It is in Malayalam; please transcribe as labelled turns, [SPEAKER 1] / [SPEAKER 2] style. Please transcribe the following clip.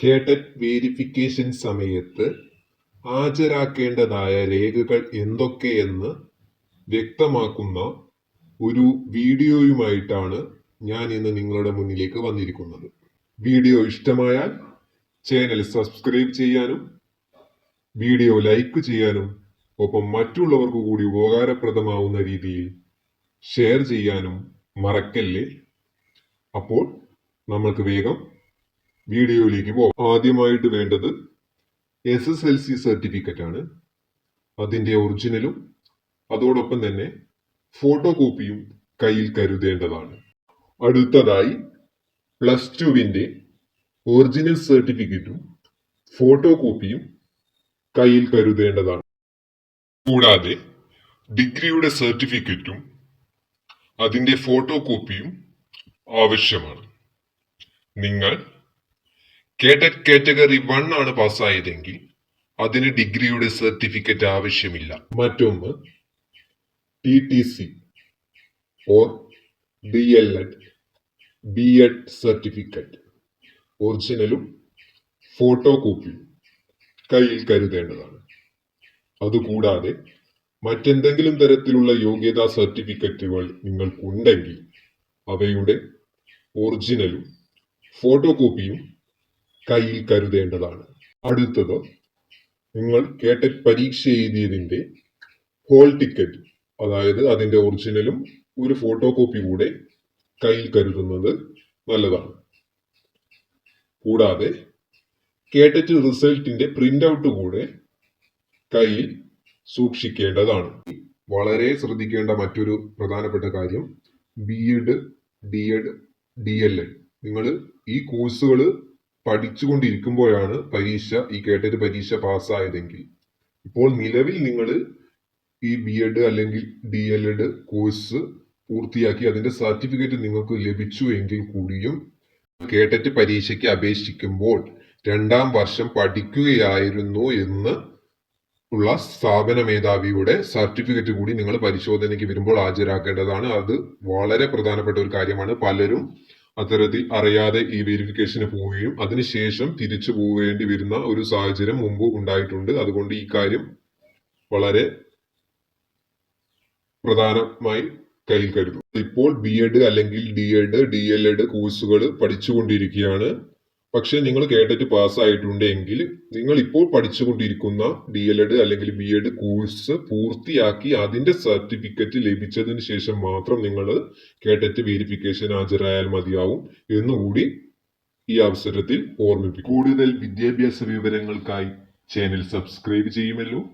[SPEAKER 1] കേട്ടറ്റ് വേരിഫിക്കേഷൻ സമയത്ത് ഹാജരാക്കേണ്ടതായ രേഖകൾ എന്തൊക്കെയെന്ന് വ്യക്തമാക്കുന്ന ഒരു വീഡിയോയുമായിട്ടാണ് ഞാൻ ഇന്ന് നിങ്ങളുടെ മുന്നിലേക്ക് വന്നിരിക്കുന്നത്. വീഡിയോ ഇഷ്ടമായാൽ ചാനൽ സബ്സ്ക്രൈബ് ചെയ്യാനും വീഡിയോ ലൈക്ക് ചെയ്യാനും ഒപ്പം മറ്റുള്ളവർക്ക് കൂടി ഉപകാരപ്രദമാവുന്ന രീതിയിൽ ഷെയർ ചെയ്യാനും മറക്കല്ലേ? അപ്പോൾ നമ്മൾക്ക് വേഗം വീഡിയോയിലേക്ക് പോകാം. ആദ്യമായിട്ട് വേണ്ടത് S S L C certificate ആണ്. അതിന്റെ ഒറിജിനലും അതോടൊപ്പം തന്നെ ഫോട്ടോ കോപ്പിയും കയ്യിൽ കരുതേണ്ടതാണ്. അടുത്തതായി പ്ലസ് ടുവിന്റെ ഒറിജിനൽ സർട്ടിഫിക്കറ്റും ഫോട്ടോ കോപ്പിയും കയ്യിൽ കരുതേണ്ടതാണ്. കൂടാതെ ഡിഗ്രിയുടെ സർട്ടിഫിക്കറ്റും അതിന്റെ ഫോട്ടോ കോപ്പിയും ആവശ്യമാണ്. നിങ്ങൾ കാറ്റഗറി വൺ ആണ് പാസ്സായതെങ്കിൽ അതിന് ഡിഗ്രിയുടെ സർട്ടിഫിക്കറ്റ് ആവശ്യമില്ല. മറ്റൊന്ന് T T C or D L Ed B Ed certificate ഒറിജിനലും photo കോപ്പിയും കയ്യിൽ കരുതേണ്ടതാണ്. അതുകൂടാതെ മറ്റെന്തെങ്കിലും തരത്തിലുള്ള യോഗ്യതാ സർട്ടിഫിക്കറ്റുകൾ നിങ്ങൾക്കുണ്ടെങ്കിൽ അവയുടെ ഒറിജിനലും ഫോട്ടോ കോപ്പിയും കയ്യിൽ കരുതേണ്ടതാണ്. അടുത്തത് നിങ്ങൾ കേട്ടറ്റ് പരീക്ഷ എഴുതിയതിന്റെ ഹോൾ ടിക്കറ്റ് അതായത് അതിന്റെ ഒറിജിനലും ഒരു ഫോട്ടോ കോപ്പി കൂടെ കയ്യിൽ കരുതുന്നത് നല്ലതാണ്. കൂടാതെ കേട്ടറ്റ് റിസൾട്ടിന്റെ പ്രിന്റ് ഔട്ട് കൂടെ കയ്യിൽ സൂക്ഷിക്കേണ്ടതാണ്. വളരെ ശ്രദ്ധിക്കേണ്ട മറ്റൊരു പ്രധാനപ്പെട്ട കാര്യം B Ed D Ed D L Ed നിങ്ങൾ ഈ കോഴ്സുകൾ പഠിച്ചുകൊണ്ടിരിക്കുമ്പോഴാണ് പരീക്ഷ ഈ കേട്ടറ്റ് പരീക്ഷ പാസ്സായതെങ്കിൽ. ഇപ്പോൾ നിലവിൽ നിങ്ങൾ ഈ ബി എഡ് അല്ലെങ്കിൽ ഡി എൽ എഡ് കോഴ്സ് പൂർത്തിയാക്കി അതിന്റെ സർട്ടിഫിക്കറ്റ് നിങ്ങൾക്ക് ലഭിച്ചു എങ്കിൽ കൂടിയും കേട്ടറ്റ് പരീക്ഷയ്ക്ക് അപേക്ഷിക്കുമ്പോൾ രണ്ടാം വർഷം പഠിക്കുകയായിരുന്നു എന്ന് ഉള്ള സ്ഥാപന മേധാവിയുടെ സർട്ടിഫിക്കറ്റ് കൂടി നിങ്ങൾ പരിശോധനയ്ക്ക് വരുമ്പോൾ ഹാജരാക്കേണ്ടതാണ്. അത് വളരെ പ്രധാനപ്പെട്ട ഒരു കാര്യമാണ്. പലരും അത്തരത്തിൽ അറിയാതെ ഈ വെരിഫിക്കേഷന് പോവുകയും അതിനുശേഷം തിരിച്ചു പോവേണ്ടി വരുന്ന ഒരു സാഹചര്യം മുമ്പ് ഉണ്ടായിട്ടുണ്ട്. അതുകൊണ്ട് ഈ കാര്യം വളരെ പ്രധാനമായി കയ്യിൽ കരുതും ഇപ്പോൾ ബി എഡ് അല്ലെങ്കിൽ D Ed D L Ed കോഴ്സുകൾ പഠിച്ചുകൊണ്ടിരിക്കുകയാണ്. പക്ഷെ നിങ്ങൾ കേട്ടിട്ട് പാസ്സായിട്ടുണ്ട് എങ്കിൽ നിങ്ങൾ ഇപ്പോൾ പഠിച്ചുകൊണ്ടിരിക്കുന്ന ഡി എൽ എഡ് അല്ലെങ്കിൽ ബി എഡ് കോഴ്സ് പൂർത്തിയാക്കി അതിന്റെ സർട്ടിഫിക്കറ്റ് ലഭിച്ചതിന് ശേഷം മാത്രം നിങ്ങൾ കേട്ടറ്റ് വെരിഫിക്കേഷൻ ഹാജരായാൽ മതിയാവും എന്നുകൂടി ഈ അവസരത്തിൽ ഓർമ്മിപ്പിക്കും. കൂടുതൽ വിദ്യാഭ്യാസ വിവരങ്ങൾക്കായി ചാനൽ സബ്സ്ക്രൈബ് ചെയ്യുമല്ലോ.